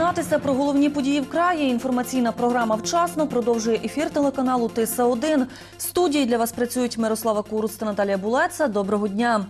Дізнатися про головні події в краї. Інформаційна програма вчасно продовжує ефір телеканалу Тиса 1 В студії для вас працюють Мирослава Куруц та Наталія Булеца. Доброго дня.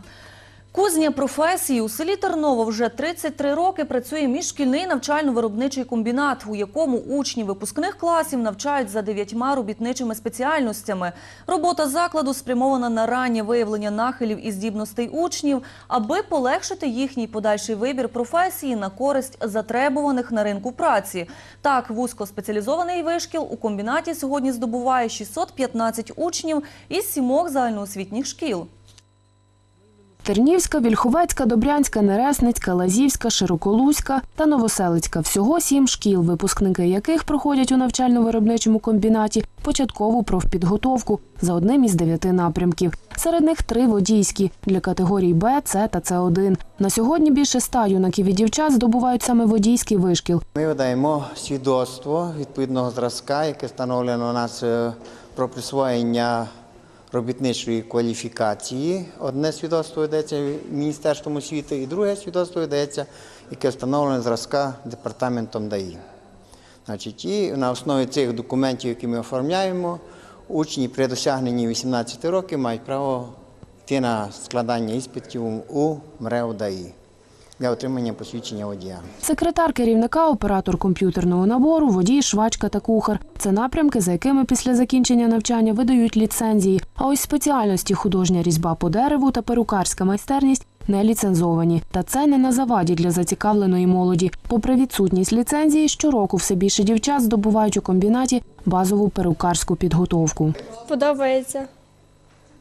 Кузня професії у селі Терново вже 33 роки працює міжшкільний навчально-виробничий комбінат, у якому учні випускних класів навчають за дев'ятьма робітничими спеціальностями. Робота закладу спрямована на раннє виявлення нахилів і здібностей учнів, аби полегшити їхній подальший вибір професії на користь затребуваних на ринку праці. Так, вузькоспеціалізований вишкіл у комбінаті сьогодні здобуває 615 учнів із сімох загальноосвітніх шкіл. Тернівська, Вільховецька, Добрянська, Нересницька, Лазівська, Широколуська та Новоселицька. Всього сім шкіл, випускники яких проходять у навчально-виробничому комбінаті початкову профпідготовку за одним із дев'яти напрямків. Серед них три водійські для категорій Б, С та С1. На сьогодні більше ста юнаків і дівчат здобувають саме водійський вишкіл. Ми видаємо свідоцтво відповідного зразка, яке встановлено у нас е, про присвоєння робітничої кваліфікації. Одне свідоцтво йдеться Міністерством освіти, і друге свідоцтво йдеться, яке встановлено зразка департаментом ДАІ. Значить, і на основі цих документів, які ми оформляємо, учні при досягненні 18 років мають право йти на складання іспитів у МРЕО ДАІ для отримання посвідчення водія. Секретар керівника, оператор комп'ютерного набору, водій, швачка та кухар. Це напрямки, за якими після закінчення навчання видають ліцензії. А ось спеціальності художня різьба по дереву та перукарська майстерність не ліцензовані. Та це не на заваді для зацікавленої молоді. Попри відсутність ліцензії, щороку все більше дівчат здобувають у комбінаті базову перукарську підготовку. Подобається.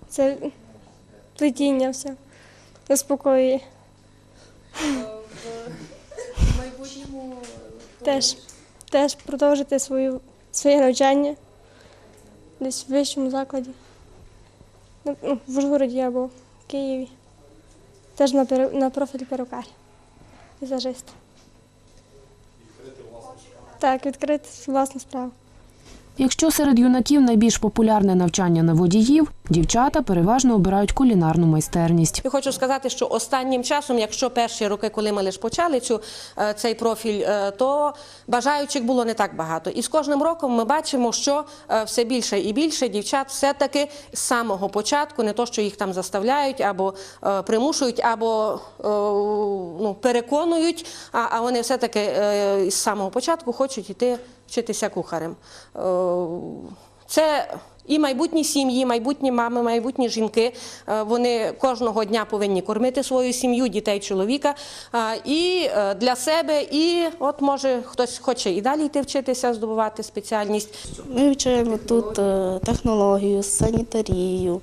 Це плетіння все. Заспокоює. В майбутньому теж, теж продовжити свою, своє навчання десь в вищому закладі. Ну, городі В Ужгороді або в Києві. Теж на, перу- на профіль перукар. Візажист. Так, відкрити власну справу. Якщо серед юнаків найбільш популярне навчання на водіїв, дівчата переважно обирають кулінарну майстерність. Я хочу сказати, що останнім часом, якщо перші роки, коли ми лише почали цю, е, цей профіль, е, то бажаючих було не так багато. І з кожним роком ми бачимо, що е, все більше і більше дівчат все-таки з самого початку, не то, що їх там заставляють або примушують, або ну, переконують, а, вони все-таки е, з самого початку хочуть йти вчитися кухарем. Е, Це і майбутні сім'ї, майбутні мами, майбутні жінки. е, Вони кожного дня повинні кормити свою сім'ю, дітей, чоловіка. І е, для себе, і от може хтось хоче і далі йти вчитися, здобувати спеціальність. Ми вчимо тут технологію, санітарію,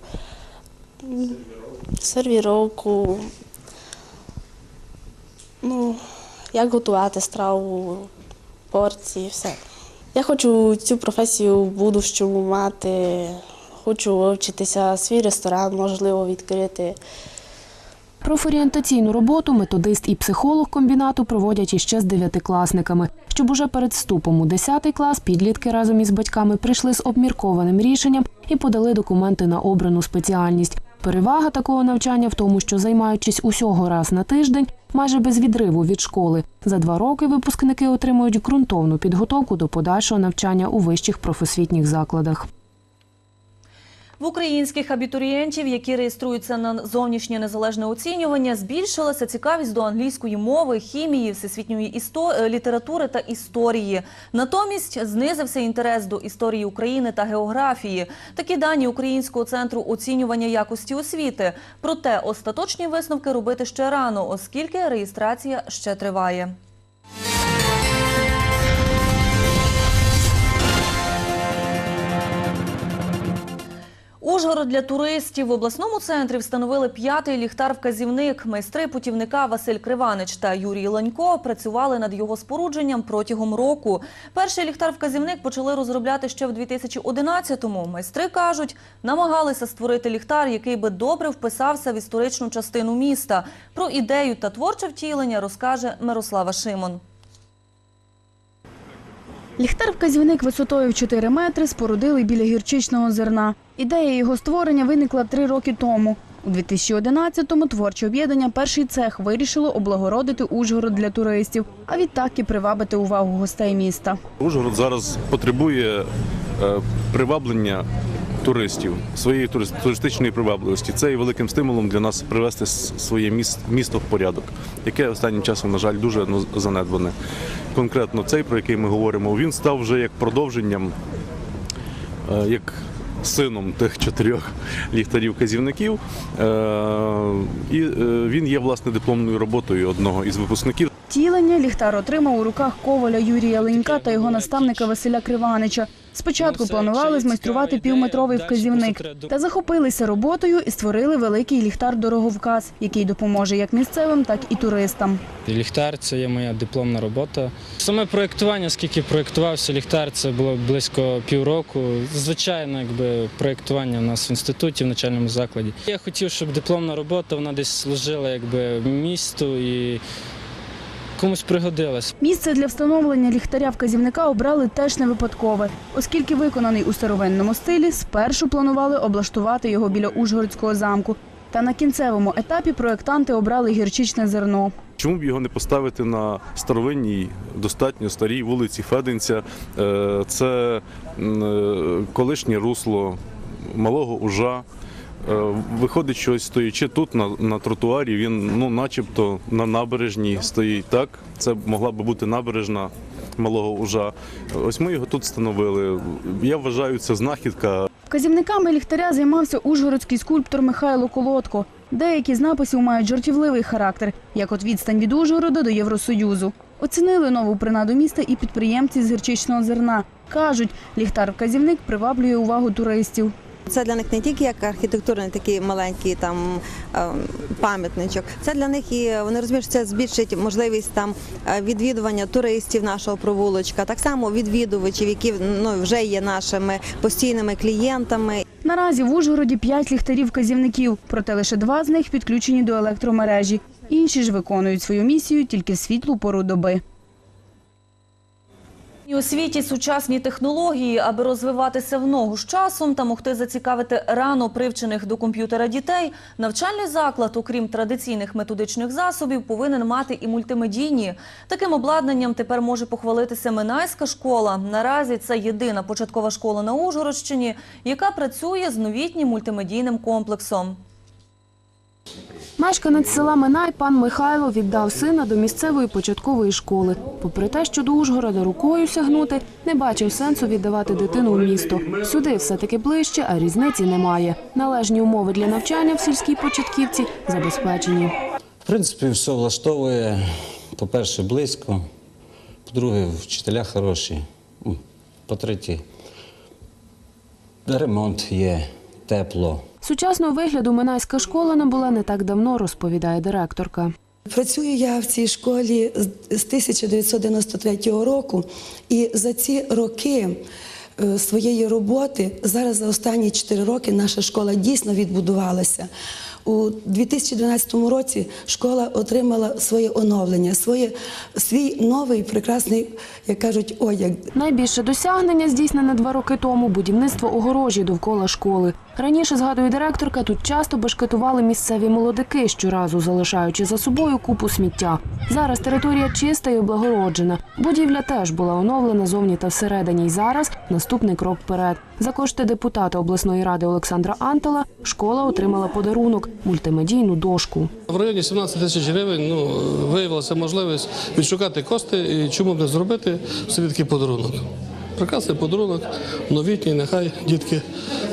сервіровку, ну, як готувати страву, порції, все. Я хочу цю професію в будущому мати, хочу вивчитися свій ресторан, можливо, відкрити. Профорієнтаційну роботу методист і психолог комбінату проводять іще з дев'ятикласниками. Щоб уже перед вступом у 10 клас підлітки разом із батьками прийшли з обміркованим рішенням і подали документи на обрану спеціальність. Перевага такого навчання в тому, що займаючись усього раз на тиждень, майже без відриву від школи, за два роки випускники отримують ґрунтовну підготовку до подальшого навчання у вищих профосвітніх закладах. В українських абітурієнтів, які реєструються на зовнішнє незалежне оцінювання, збільшилася цікавість до англійської мови, хімії, всесвітньої істо... е, літератури та історії. Натомість знизився інтерес до історії України та географії. Такі дані Українського центру оцінювання якості освіти. Проте остаточні висновки робити ще рано, оскільки реєстрація ще триває. Ужгород для туристів в обласному центрі встановили п'ятий ліхтар-вказівник. Майстри путівника Василь Криванич та Юрій Ланько працювали над його спорудженням протягом року. Перший ліхтар-вказівник почали розробляти ще в 2011-му. Майстри кажуть, намагалися створити ліхтар, який би добре вписався в історичну частину міста. Про ідею та творче втілення розкаже Мирослава Шимон. Ліхтар-вказівник висотою в 4 метри спорудили біля гірчичного зерна. Ідея його створення виникла три роки тому. У 2011-му творче об'єднання «Перший цех» вирішило облагородити Ужгород для туристів, а відтак і привабити увагу гостей міста. Ужгород зараз потребує е, приваблення туристів, своєї туристичної привабливості. Це є великим стимулом для нас привести своє місто в порядок, яке останнім часом, на жаль, дуже ну, занедбане. Конкретно цей, про який ми говоримо, він став вже як продовженням, е, як сином тих чотирьох ліхтарів-казівників. Е, І е, він є власне дипломною роботою одного із випускників. Тілення ліхтар отримав у руках коваля Юрія Ленька та його наставника Василя Криванича. Спочатку планували змайструвати півметровий вказівник, та захопилися роботою і створили великий ліхтар-дороговказ, який допоможе як місцевим, так і туристам. Ліхтар це є моя дипломна робота. Саме проєктування, скільки проєктувався ліхтар, це було близько півроку. Звичайно, якби проєктування у нас в інституті, в начальному закладі. Я хотів, щоб дипломна робота вона десь служила якби місту і комусь пригодилась. Місце для встановлення ліхтаря вказівника обрали теж не випадкове, оскільки виконаний у старовинному стилі, спершу планували облаштувати його біля Ужгородського замку. Та на кінцевому етапі проєктанти обрали гірчичне зерно. Чому б його не поставити на старовинній, достатньо старій вулиці Феденця? Е, Це е, колишнє русло малого ужа. Е, Виходить, що стоячи тут на, на тротуарі, він ну, начебто на набережній стоїть. Так, це могла би бути набережна малого ужа. Ось ми його тут встановили. Я вважаю, це знахідка. Вказівниками ліхтаря займався ужгородський скульптор Михайло Колодко. Деякі з написів мають жартівливий характер, як от відстань від Ужгорода до Євросоюзу. Оцінили нову принаду міста і підприємці з гірчичного зерна. Кажуть, ліхтар-вказівник приваблює увагу туристів. Це для них не тільки як архітектурний такий маленький там е, пам'ятничок. Це для них і вони розуміють, що це збільшить можливість там е, відвідування туристів нашого провулочка, так само відвідувачів, які ну вже є нашими постійними клієнтами. Наразі в Ужгороді п'ять ліхтарів-вказівників, проте лише два з них підключені до електромережі. Інші ж виконують свою місію тільки в світлу пору доби. І у світі сучасні технології, аби розвиватися в ногу з часом та могти зацікавити рано привчених до комп'ютера дітей, навчальний заклад, окрім традиційних методичних засобів, повинен мати і мультимедійні. Таким обладнанням тепер може похвалитися Минайська школа. Наразі це єдина початкова школа на Ужгородщині, яка працює з новітнім мультимедійним комплексом. Мешканець села Минай пан Михайло віддав сина до місцевої початкової школи. Попри те, що до Ужгорода рукою сягнути, не бачив сенсу віддавати дитину в місто. Сюди все-таки ближче, а різниці немає. Належні умови для навчання в сільській початківці забезпечені. В принципі, все влаштовує. По-перше, близько, по-друге, вчителя хороші. М, По-третє, ремонт є, тепло. Сучасного вигляду Минайська школа набула не так давно, розповідає директорка. Працюю я в цій школі з з 1993 року, і за ці роки е, своєї роботи зараз за останні 4 роки наша школа дійсно відбудувалася. У 2012 році школа отримала своє оновлення, своє, свій новий прекрасний, як кажуть, одяг. Найбільше досягнення здійснене два роки тому будівництво огорожі довкола школи. Раніше, згадує директорка, тут часто бешкетували місцеві молодики, щоразу залишаючи за собою купу сміття. Зараз територія чиста і облагороджена. Будівля теж була оновлена зовні та всередині. І зараз наступний крок вперед. За кошти депутата обласної ради Олександра Антела школа отримала подарунок мультимедійну дошку. В районі 17 тисяч гривень ну, виявилася можливість відшукати кошти і чому б не зробити такий подарунок. Прекрасний подарунок, новітній, нехай дітки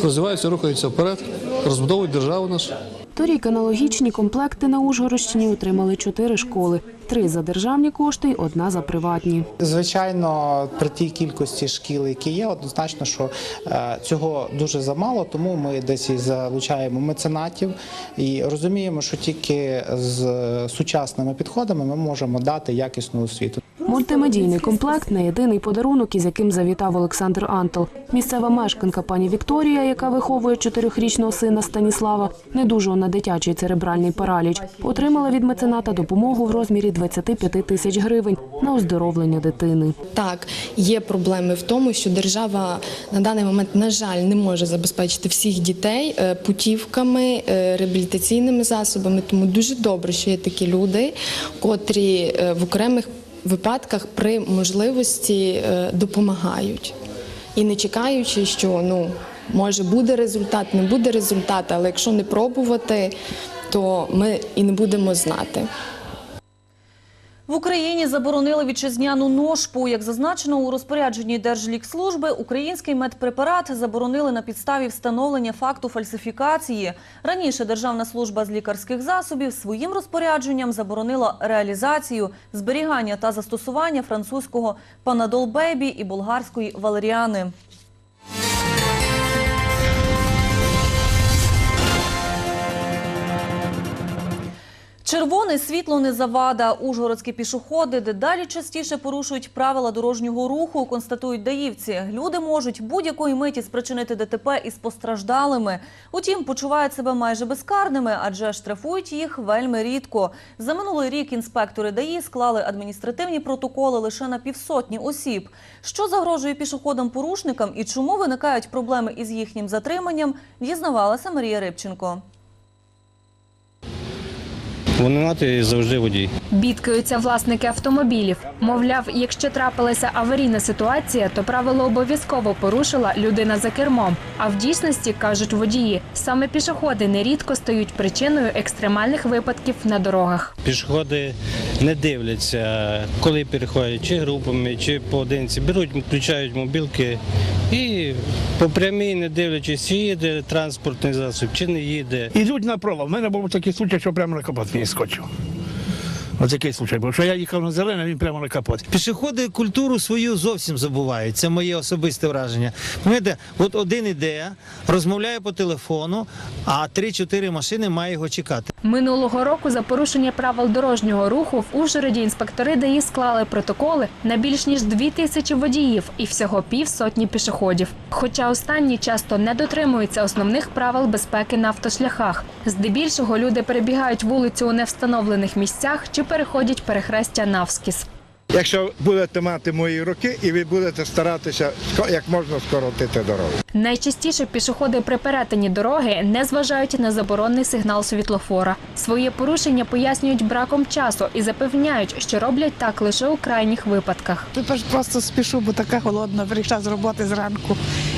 розвиваються, рухаються вперед, розбудовують державу нашу. Торік аналогічні комплекти на Ужгородщині отримали чотири школи: три за державні кошти, одна за приватні. Звичайно, при тій кількості шкіл, які є, однозначно, що е, цього дуже замало, тому ми десь і залучаємо меценатів і розуміємо, що тільки з сучасними підходами ми можемо дати якісну освіту. Мультимедійний комплект не єдиний подарунок, із яким завітав Олександр Антал. Місцева мешканка пані Вікторія, яка виховує чотирьохрічного сина Станіслава, недужого на дитячий церебральний параліч, отримала від мецената допомогу в розмірі 25 тисяч гривень на оздоровлення дитини. Так, є проблеми в тому, що держава на даний момент, на жаль, не може забезпечити всіх дітей е, путівками, е, реабілітаційними засобами. Тому дуже добре, що є такі люди, котрі е, в окремих випадках при можливості е, допомагають. І не чекаючи, що ну може буде результат, не буде результат, але якщо не пробувати, то ми і не будемо знати. В Україні заборонили вітчизняну ношпу. Як зазначено у розпорядженні Держлікслужби, український медпрепарат заборонили на підставі встановлення факту фальсифікації. Раніше Державна служба з лікарських засобів своїм розпорядженням заборонила реалізацію, зберігання та застосування французького Панадол Бейбі і болгарської валеріани. Червоне світло не завада. Ужгородські пішоходи дедалі частіше порушують правила дорожнього руху, констатують даївці. Люди можуть будь-якої миті спричинити ДТП із постраждалими. Утім, почувають себе майже безкарними, адже штрафують їх вельми рідко. За минулий рік інспектори ДАІ склали адміністративні протоколи лише на півсотні осіб. Що загрожує пішоходам-порушникам і чому виникають проблеми із їхнім затриманням, дізнавалася Марія Рибченко. Винувати завжди водій. Бідкаються власники автомобілів. Мовляв, якщо трапилася аварійна ситуація, то правило обов'язково порушила людина за кермом. А в дійсності кажуть водії, саме пішоходи нерідко стають причиною екстремальних випадків на дорогах. Пішоходи не дивляться, коли переходять чи групами, чи поодинці. Беруть, включають мобілки і по прямій, не дивлячись, чи їде транспортний засіб, чи не їде. Ідуть на направо. У мене був такий случай, що прямо на капот мені скочив. Ось такий случай був, що я їхав на зелене, він прямо на капот. Пішоходи культуру свою зовсім забувають. Це моє особисте враження. Знаєте, от один іде, розмовляє по телефону, а 3-4 машини має його чекати. Минулого року за порушення правил дорожнього руху в Ужгороді інспектори ДАІ склали протоколи на більш ніж дві тисячі водіїв і всього півсотні пішоходів. Хоча останні часто не дотримуються основних правил безпеки на автошляхах. Здебільшого люди перебігають вулицю у невстановлених місцях чи переходять перехрестя навскіз. Якщо будете мати мої роки, і ви будете старатися як можна скоротити дорогу. Найчастіше пішоходи при перетині дороги не зважають на заборонний сигнал світлофора. Своє порушення пояснюють браком часу і запевняють, що роблять так лише у крайніх випадках. Тепер просто спішу, бо така холодна. Прийшла з роботи зранку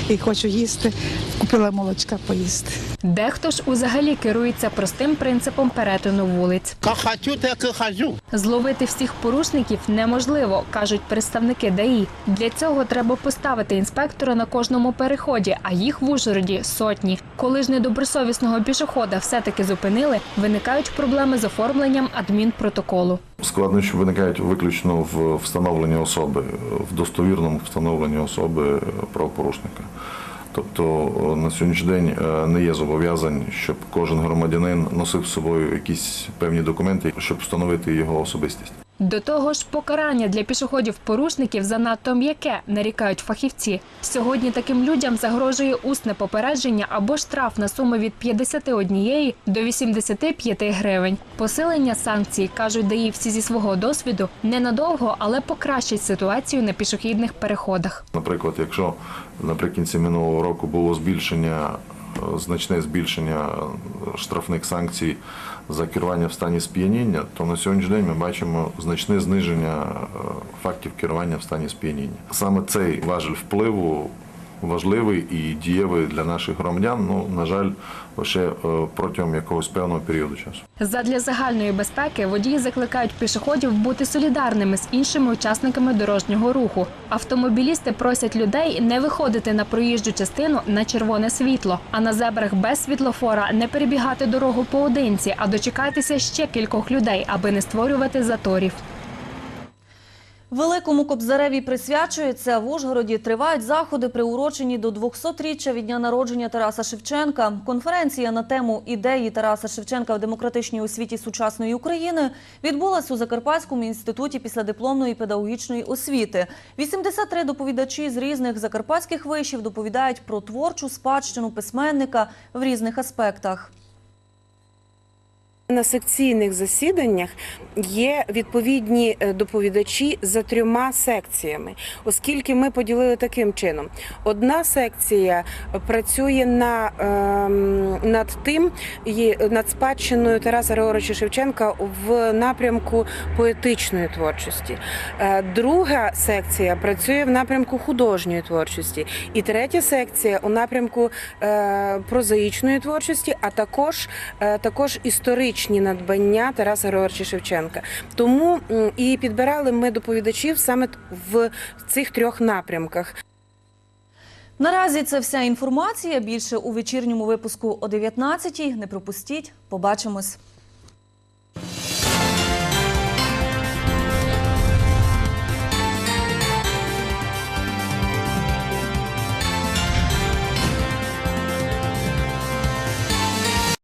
і хочу їсти. Купила молочка поїсти. Дехто ж узагалі керується простим принципом перетину вулиць. Кахатю, так і хазю. Зловити всіх порушників неможливо, кажуть представники ДАІ. Для цього треба поставити інспектора на кожному переході, а їх в Ужгороді сотні. Коли ж недобросовісного пішохода все-таки зупинили, виникають проблеми з оформленням адмінпротоколу. Складнощі виникають виключно в встановленні особи, в достовірному встановленні особи правопорушника. Тобто е, на сьогоднішній день е, не є зобов'язань, щоб кожен громадянин носив з собою якісь певні документи, щоб встановити його особистість. До того ж, покарання для пішоходів-порушників занадто м'яке, нарікають фахівці. Сьогодні таким людям загрожує усне попередження або штраф на суму від 51 до 85 гривень. Посилення санкцій, кажуть даївці зі свого досвіду, ненадовго, але покращить ситуацію на пішохідних переходах. Наприклад, якщо наприкінці минулого року було збільшення, е, значне збільшення штрафних санкцій за керування в стані сп'яніння, то на сьогоднішній день ми бачимо значне зниження е, фактів керування в стані сп'яніння. Саме цей важель впливу важливий і дієвий для наших громадян. Ну на жаль, лише е, протягом якогось певного періоду часу. Задля загальної безпеки водії закликають пішоходів бути солідарними з іншими учасниками дорожнього руху. Автомобілісти просять людей не виходити на проїжджу частину на червоне світло, а на зебрах без світлофора не перебігати дорогу поодинці, а дочекатися ще кількох людей, аби не створювати заторів. Великому Кобзареві присвячується. В Ужгороді тривають заходи, приурочені до 200-річчя від дня народження Тараса Шевченка. Конференція на тему ідеї Тараса Шевченка в демократичній освіті сучасної України відбулась у Закарпатському інституті післядипломної педагогічної освіти. 83 доповідачі з різних закарпатських вишів доповідають про творчу спадщину письменника в різних аспектах. На секційних засіданнях є відповідні е, доповідачі за трьома секціями, оскільки ми поділили таким чином. Одна секція працює на, ем, над тим, над спадщиною Тараса Григоровича Шевченка в напрямку поетичної творчості. Е, Друга секція працює в напрямку художньої творчості. І третя секція у напрямку е, прозаїчної творчості, а також, також історичні надбання Тараса Григоровича Шевченка. Тому і підбирали ми доповідачів саме в цих трьох напрямках. Наразі це вся інформація. Більше у вечірньому випуску о 19-й. Не пропустіть. Побачимось.